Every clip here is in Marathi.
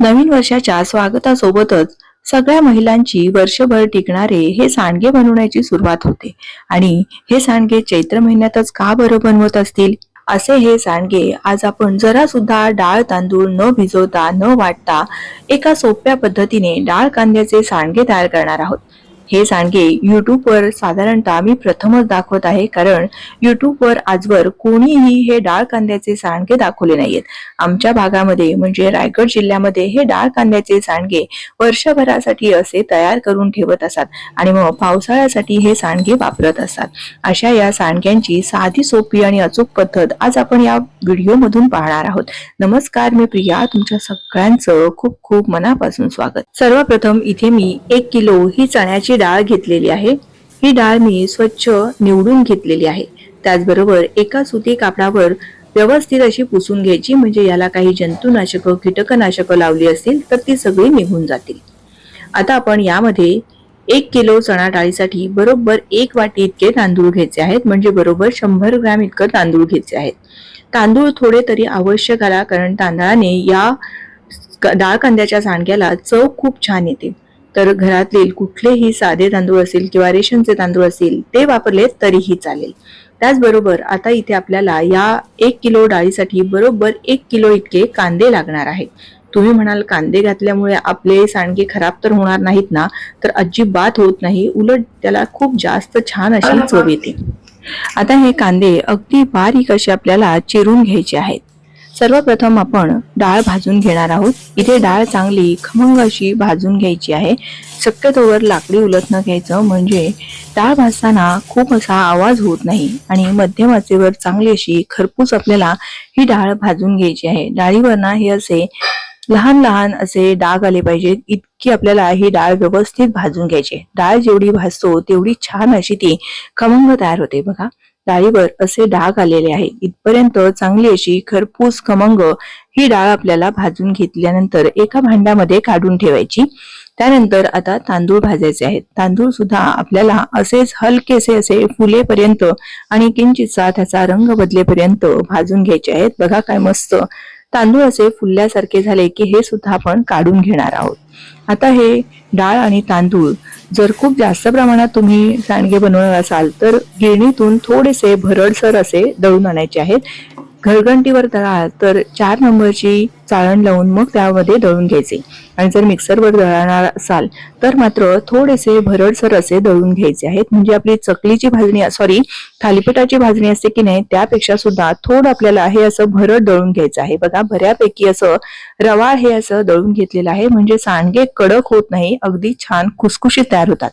नवीन वर्षाच्या स्वागतासोबतच सगळ्या महिलांची वर्षभर टिकणारे हे सांडगे बनवण्याची सुरुवात होते. आणि हे सांडगे चैत्र महिन्यातच का बरं बनवत असतील? असे हे सांडगे आज आपण जरा सुद्धा डाळ तांदूळ न भिजवता न वाटता एका सोप्या पद्धतीने डाळ कांद्याचे सांडगे तयार करणार आहोत. हे सांडगे युट्यूबवर साधारणतः मी प्रथमच दाखवत आहे कारण युट्यूबवर आजवर कोणीही हे डाळ कांद्याचे सांडगे दाखवले नाहीयेत. आमच्या भागामध्ये म्हणजे रायगड जिल्ह्यामध्ये हे डाळ कांद्याचे सांडगे वर्षभरासाठी असे तयार करून ठेवत असतात आणि मग पावसाळ्यासाठी हे सांडगे वापरत असतात. अशा या सांडग्यांची साधी सोपी आणि अचूक पद्धत आज आपण या व्हिडिओमधून पाहणार आहोत. नमस्कार मी प्रिया. तुमच्या सगळ्यांचं खूप खूप मनापासून स्वागत. सर्वप्रथम इथे मी एक किलो ही चण्याची डाळ घेतलेली आहे. ही डाळ मी स्वच्छ निवडून घेतलेली आहे. त्याचबरोबर एका सुती कापडावर व्यवस्थित अशी पुसून घ्यायची म्हणजे याला काही जंतुनाशक कीटकनाशक लावली असतील तर ती सगळी निघून जातील. आता आपण यामध्ये एक किलो चणा डाळीसाठी बरोबर एक वाटी इतके तांदूळ घ्यायचे आहेत म्हणजे बरोबर शंभर ग्रॅम इतकं तांदूळ घ्यायचे आहेत. तांदूळ थोडे तरी आवश्यक आला कारण तांदळाने या डाळ कांद्याच्या सांडग्याला चव खूप छान येते. तर घरातील कुठलेही साधे तांदूळ असेल किंवा रेशनचे तांदूळ असेल ते वापरले तरीही चालेल. त्याचबरोबर आता इथे आपल्याला या एक किलो डाळीसाठी बरोबर एक किलो इतके कांदे लागणार आहेत. तुम्ही म्हणाल कांदे घातल्यामुळे आपले सांडगे खराब तर होणार नाहीत ना? तर अजिबात होत नाही. उलट त्याला खूप जास्त छान अशी चव येते. आता हे कांदे अगदी बारीक असे आपल्याला चिरून घ्यायचे आहेत. सर्वप्रथम आपण डाळ भाजून घेणार आहोत. इथे डाळ चांगली खमंग अशी भाजून घ्यायची आहे. शक्यतोवर लाकडी उलट न घ्यायचं म्हणजे डाळ भाजताना खूप असा आवाज होत नाही आणि मध्यम आचेवर चांगली अशी खरपूस आपल्याला ही डाळ भाजून घ्यायची आहे. डाळीवर ना हे असे लहान लहान असे डाग आले पाहिजेत इतकी आपल्याला ही डाळ व्यवस्थित भाजून घ्यायची डाळ जेवढी भाजतो तेवढी छान अशी ती खमंग तयार होते बघा. डाळीवर असे डाग आलेले आहे इथपर्यंत चांगली अशी खरपूस खमंग ही डाळ आपल्याला भाजून घेतल्यानंतर एका भांड्यामध्ये काढून ठेवायची. त्यानंतर आता तांदूळ भाजायचे आहेत. तांदूळ सुद्धा आपल्याला असेच हलकेसे असे फुलेपर्यंत आणि किंचितचा त्याचा रंग बदलेपर्यंत भाजून घ्यायचे आहेत. बघा काय मस्त तांदूळ असे फुलल्यासारखे झाले की हे सुद्धा आपण काढून घेणार आहोत. आता हे डाळ आणि तांदूळ जर खूप जास्त प्रमाणात तुम्ही सांडगे बनवणार असाल तर गिरणीतून थोडेसे भरडसर असे दळून आणायचे आहेत. घरघंटीवर दळाल तर चार नंबरची चाळण लावून मग त्यामध्ये दळून घ्यायचे. आणि जर मिक्सरवर दळणार असाल तर मात्र थोडेसे भरडसर असे दळून घ्यायचे आहेत. म्हणजे आपली चकलीची भाजणी सॉरी थालीपीठाची भाजणी असते की नाही त्यापेक्षा सुद्धा थोडं आपल्याला हे असं भरड दळून घ्यायचं आहे. बघा बऱ्यापैकी असं रवा हे असं दळून घेतलेलं आहे. म्हणजे सांडगे कडक होत नाही अगदी छान खुसखुशीत तयार होतात.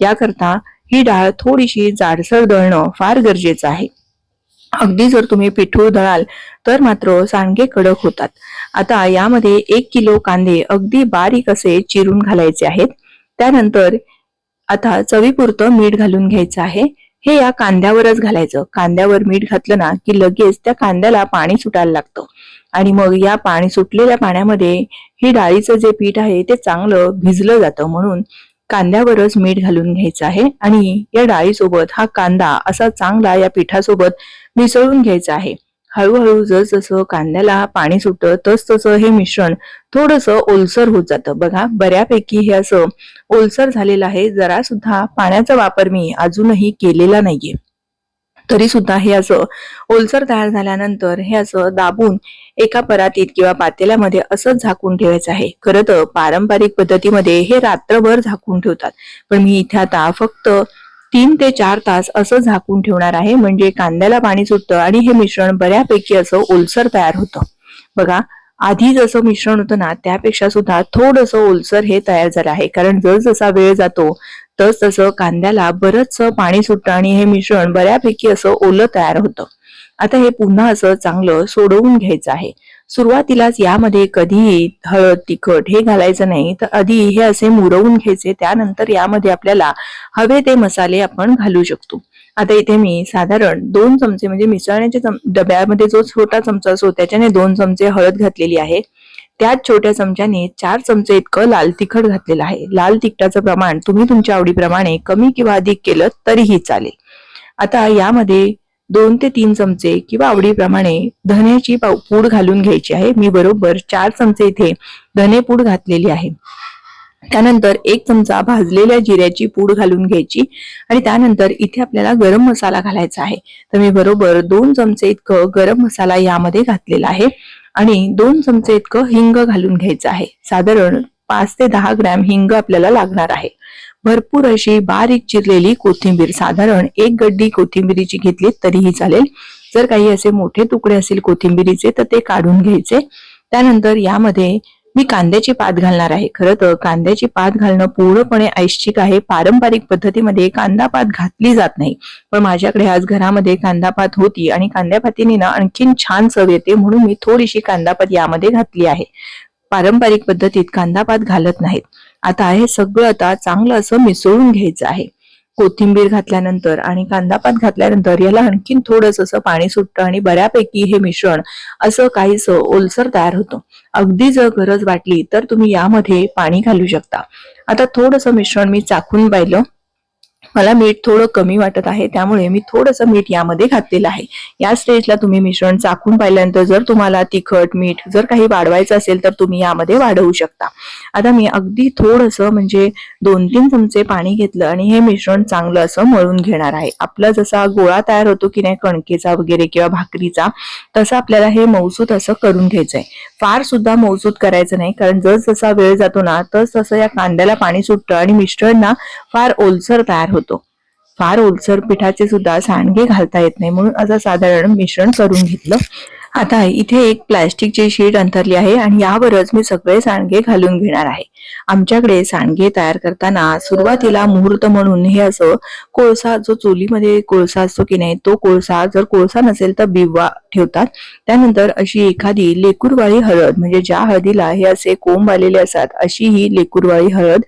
याकरता ही डाळ थोडीशी जाडसर दळणं फार गरजेचं आहे. अगदी जर तुम्ही पिठूळ दळाल तर मात्र सांडगे कडक होतात. आता यामध्ये एक किलो कांदे अगदी बारीक असे चिरून घालायचे आहेत. त्यानंतर आता चवीपुरतं मीठ घालून घ्यायचं आहे. हे या कांद्यावरच घालायचं. कांद्यावर मीठ घातलं ना की लगेच त्या कांद्याला पाणी सुटायला लागतं. आणि मग या पाणी सुटलेल्या पाण्यामध्ये ही डाळीचं जे पीठ आहे ते चांगलं भिजलं जातं. म्हणून कांद्यावरच मीठ घालून घ्यायचं आहे. आणि या डाळीसोबत हा कांदा असा चांगला या पिठासोबत मिसळून घ्यायचं आहे. हळूहळू जसजसं कांद्याला पाणी सुटतं तस तसं हे मिश्रण थोडस ओलसर होत जातं. बघा बऱ्यापैकी हे असं ओलसर झालेलं आहे. जरा सुद्धा पाण्याचा वापर मी अजूनही केलेला नाहीये. तरी सुद्धा हे असं ओलसर तयार झाल्यानंतर हे असं दाबून एका परातीत किंवा पातेल्यामध्ये असंच झाकून ठेवायचं आहे. खरं तर पारंपरिक पद्धतीमध्ये हे रात्रभर झाकून ठेवतात. पण मी इथे आता फक्त तीन ते चार तास असं झाकून ठेवणार आहे. म्हणजे कांद्याला पाणी सुटतं आणि हे मिश्रण बऱ्यापैकी असं ओलसर तयार होतं. बघा आधी जसं मिश्रण होतं ना त्यापेक्षा सुद्धा थोडंसं ओलसर हे तयार झालं आहे. कारण जसजसा वेळ जातो तस तसं कांद्याला बरंच पाणी सुटतं आणि हे मिश्रण बऱ्यापैकी असं ओलं तयार होतं. आता हे पुन्हा असं चांगलं सोडवून घ्यायचं आहे. सुरुवातीलाच यामध्ये कधीही हळद तिखट हे घालायचं नाही तर आधी हे असे मुरवून घ्यायचे त्यानंतर यामध्ये आपल्याला हवे ते मसाले आपण घालू शकतो. आता इथे मी साधारण दोन चमचे म्हणजे मिसळण्याच्या चम- डब्यामध्ये जो छोटा चमचा असतो त्याच्याने दोन चमचे हळद घातलेली आहे. त्याच छोट्या चमच्याने चार चमचे इतकं लाल तिखट घातलेलं आहे. लाल तिखटाचं प्रमाण तुम्ही तुमच्या आवडीप्रमाणे कमी किंवा अधिक केलं तरीही चालेल. आता यामध्ये दोन ते तीन चमचे किंवा आवडीप्रमाणे धन्याची पूड घालून घ्यायची आहे. मी बरोबर चार चमचे इथे धने पूड घातलेली आहे. त्यानंतर एक चमचा भाजलेल्या जिऱ्याची पूड घालून घ्यायची आणि त्यानंतर इथे आपल्याला गरम मसाला घालायचा आहे. तर मी बरोबर दोन चमचे इतकं गरम मसाला यामध्ये घातलेला आहे आणि दोन चमचे इतकं हिंग घालून घ्यायचं आहे. साधारण पाच ते दहा ग्रॅम हिंग आपल्याला लागणार आहे. भरपूर अशी बारीक चिरलेली कोथिंबीर साधारण एक गड्डी कोथिंबीरीची घेतली तरीही चालेल. जर काही असे मोठे तुकडे असतील कोथिंबीरीचे तर ते काढून घ्यायचे. त्यानंतर यामध्ये मी कांद्याची पात घालणार आहे. खरं तर कांद्याची पात घालणं पूर्णपणे ऐच्छिक आहे. पारंपरिक पद्धतीमध्ये कांदा पात घातली जात नाही. पण माझ्याकडे आज घरामध्ये कांदा पात होती आणि कांद्यापातीने ना आणखीन छान चव येते म्हणून मी थोडीशी कांदापात यामध्ये घातली आहे. पारंपरिक पद्धतीत कांदापात घालत नाहीत. आता हे सगळं आता चांगलं असं मिसळून घ्यायचं आहे. कोथिंबीर घातल्यानंतर आणि कांदापात घातल्यानंतर याला आणखीन थोडस असं पाणी सुटतं आणि बऱ्यापैकी हे मिश्रण असं काहीस ओलसर तयार होतं. अगदी जर गरज वाटली तर तुम्ही यामध्ये पाणी घालू शकता. आता थोडस मिश्रण मी चाखून पाहिलं. मला मीठ थोडं कमी वाटत आहे त्यामुळे मी थोडंसं मीठ यामध्ये घातलेलं आहे. या स्टेजला तुम्ही मिश्रण चाखून पाहिल्यानंतर जर तुम्हाला तिखट मीठ जर काही वाढवायचं असेल तर तुम्ही यामध्ये वाढवू शकता. आता मी अगदी थोडंसं म्हणजे दोन तीन चमचे पाणी घेतलं आणि हे मिश्रण चांगलं असं मळून घेणार आहे. आपला जसा गोळा तयार होतो की नाही कणकेचा वगैरे किंवा भाकरीचा तसं आपल्याला हे मौसूत असं करून घ्यायचंय. फार सुद्धा मौसूत करायचं नाही कारण जस जसा वेळ जातो ना तस तसं या कांद्याला पाणी सुटतं आणि मिश्रण ना फार ओलसर तयार होतो. फार ओलसर पिठाचे सुद्धा सांडगे घालता येत नाही. म्हणून असं साधारण मिश्रण करून घेतलं. आता इथे एक प्लॅस्टिकची शीट अंथरली आहे आणि यावरच मी सगळे सांडगे घालून घेणार आहे. आमच्याकडे सांडगे तयार करताना सुरुवातीला मुहूर्त म्हणून हे असं कोळसा जो चुलीमध्ये कोळसा असतो की नाही तो कोळसा जर कोळसा नसेल तर बिवा ठेवतात. त्यानंतर अशी एखादी लेकूरवाळी हळद म्हणजे ज्या हळदीला हे असे कोंब आलेले असतात अशी ही लेकूरवाळी हळद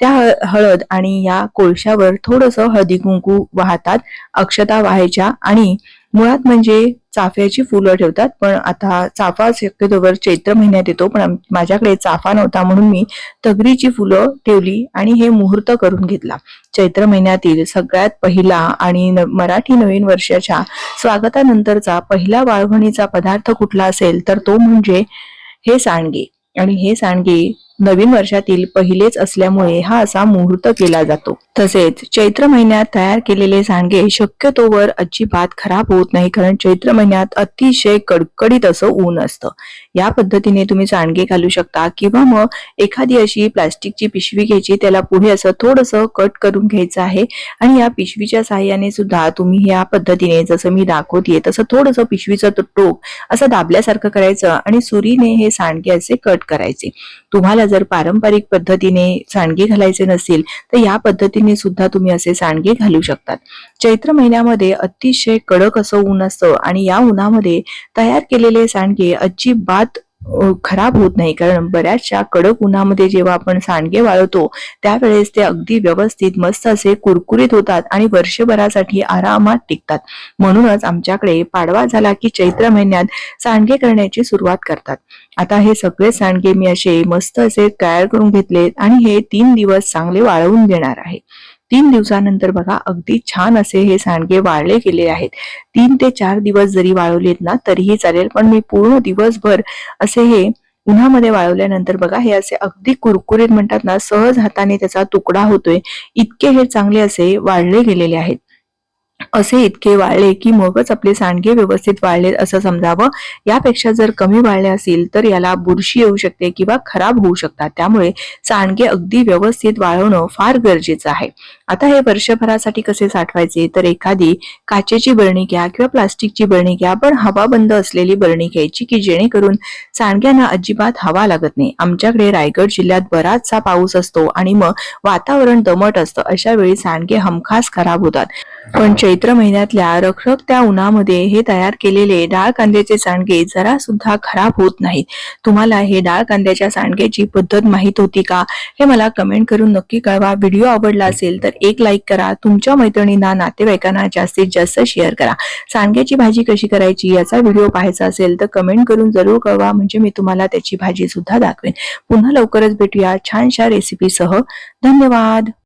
त्या हळ- हळद आणि या कोळशावर थोडस हळदी कुंकू वाहतात अक्षता वाहायच्या आणि मुळात म्हणजे चाफ्याची फुलं ठेवतात. पण आता चाफा शक्यतोवर चैत्र महिन्यात येतो पण माझ्याकडे चाफा नव्हता म्हणून मी तगरीची फुलं ठेवली आणि हे मुहूर्त करून घेतला. चैत्र महिन्यातील सगळ्यात पहिला आणि न- मराठी नवीन वर्षाच्या स्वागतानंतरचा पहिला वाळवणीचा पदार्थ कुठला असेल तर तो म्हणजे हे सांडगे. आणि हे सांडगे नवीन वर्षातील पहिलेच असल्यामुळे हा असा मुहूर्त केला जातो. तसेच चैत्र महिन्यात तयार केलेले सांडगे शक्यतोवर अजिबात खराब होत नाही कारण चैत्र महिन्यात अतिशय कडकडीत असं ऊन असतं. या पद्धतीने तुम्ही सांडगे घालू शकता किंवा मग एखादी अशी प्लास्टिकची पिशवी घ्यायची त्याला पुढे असं थोडस कट करून घ्यायचं आहे आणि या पिशवीच्या सहाय्याने सुद्धा तुम्ही या पद्धतीने जसं मी दाखवतेय तसं थोडस पिशवीचं टोक असं दाबल्यासारखं करायचं आणि सुरीने हे सांडगे असे कट करायचे. तुम्हाला जर पारंपरिक पद्धतीने सांडगे घालायचे नसतील तर या पद्धतीने सुद्धा तुम्ही असे सांडगे घालू शकतात. चैत्र महिन्यामध्ये अतिशय कडक असं ऊन असतं आणि या उन्हामध्ये तयार केलेले सांडगे अजिबात खराब होत नाही. कारण बऱ्याचशा कडक उन्हामध्ये जेव्हा आपण सांडगे वाळवतो त्यावेळेस ते अगदी व्यवस्थित मस्त असे कुरकुरीत होतात आणि वर्षभरासाठी आरामात टिकतात. म्हणूनच आमच्याकडे पाडवा झाला की चैत्र महिन्यात सांडगे करण्याची सुरुवात करतात. आता हे सगळे सांडगे मी असे मस्त असे तयार करून घेतलेत आणि हे तीन दिवस चांगले वाळवून घेणार आहे. तीन दिवसानंतर बघा अगदी छान असे हे सांडगे वाळले गेले आहेत. तीन ते चार दिवस जरी वाळवलेत ना तरीही चालेल पण मी पूर्ण दिवसभर असे हे उन्हामध्ये वाळवल्यानंतर बघा हे असे अगदी कुरकुरीत म्हणतात ना सहज हाताने त्याचा तुकडा होतोय. इतके हे चांगले असे वाळले गेलेले आहेत. असे इतके वाळले की मगच आपले सांडगे व्यवस्थित वाळले असं समजावं. यापेक्षा जर कमी वाळले असतील तर याला बुरशी येऊ शकते किंवा खराब होऊ शकतात. त्यामुळे सांडगे अगदी व्यवस्थित वाळवणं फार गरजेचं आहे. आता हे वर्षभरासाठी कसे साठवायचे? तर एखादी काचेची बरणी घ्या किंवा प्लास्टिकची बरणी घ्या पण हवा बंद असलेली बरणी घ्यायची की जेणेकरून सांडग्यांना अजिबात हवा लागत नाही. आमच्याकडे रायगड जिल्ह्यात बराचसा पाऊस असतो आणि मग वातावरण दमट असतं. अशा वेळी सांडगे हमखास खराब होतात. पण चैत्र महिन्यातल्या रखरखत्या उन्हामध्ये हे तयार केलेले डाळ कांद्याचे सांडगे जरा सुद्धा खराब होत नाहीत. तुम्हाला हे डाळ कांद्याच्या सांडग्याची पद्धत माहीत होती का? हे मला कमेंट करून नक्की कळवा. व्हिडिओ आवडला असेल तर एक लाईक करा. तुमच्या मैत्रिणींना नातेवाईकांना जास्तीत जास्त शेअर करा. सांडग्याची भाजी कशी करायची याचा व्हिडिओ पाहायचा असेल तर कमेंट करून जरूर कळवा. म्हणजे मी तुम्हाला त्याची भाजी सुद्धा दाखवेन. पुन्हा लवकरच भेटूया छानशा रेसिपीसह धन्यवाद!